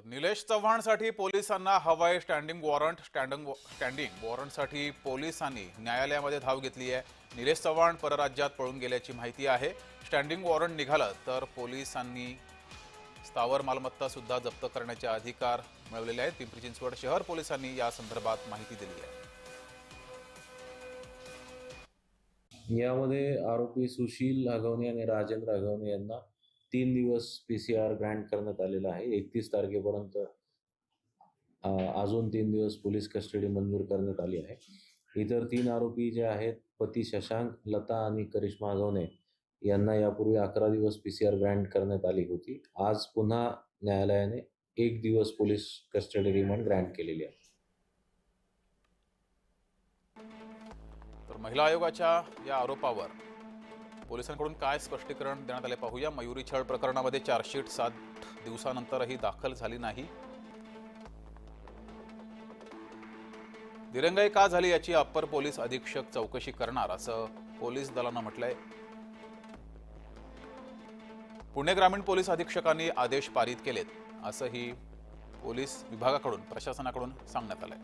तर निलेश चव्हाणसाठी पोलिसांना हवाई स्टँडिंग वॉरंट स्टँडिंग स्टँडिंग वॉरंटसाठी पोलिसांनी न्यायालयामध्ये धाव घेतली आहे. निलेश चव्हाण परराज्यात पळून गेल्याची माहिती आहे. स्टँडिंग वॉरंट निघालं तर पोलिसांनी स्थावर मालमत्ता सुद्धा जप्त करण्याचे अधिकार मिळवलेले आहेत. पिंपरी चिंचवड शहर पोलिसांनी या संदर्भात माहिती दिली आहे. यामध्ये आरोपी सुशील हगवणे आणि राजेंद्र हगवणे यांना तीन दिवस पी सी आर ग्रँट करण्यात आलेला आहे. एकतीस तारखेपर्यंत अजून तीन दिवस पोलीस कस्टडी मंजूर करण्यात आली आहे. इतर तीन आरोपी जे आहेत पती शशांक लता आणि करिश्मा हगवणे यांना यापूर्वी अकरा दिवस पी सी आर ग्रँट करण्यात आली होती. आज पुन्हा न्यायालयाने एक दिवस पोलीस कस्टडी रिमांड ग्रँट केलेली आहे. तर महिला आयोगाच्या या आरोपावर पोलिसांकडून काय स्पष्टीकरण देण्यात आले पाहूया. मयुरी छळ प्रकरणामध्ये चार्जशीट सात दिवसानंतरही दाखल झाली नाही. दिरंगाई का झाली याची अप्पर पोलीस अधीक्षक चौकशी करणार असं पोलीस दलानं म्हटलंय. पुणे ग्रामीण पोलीस अधीक्षकांनी आदेश पारित केलेत असंही पोलीस विभागाकडून प्रशासनाकडून सांगण्यात आलंय.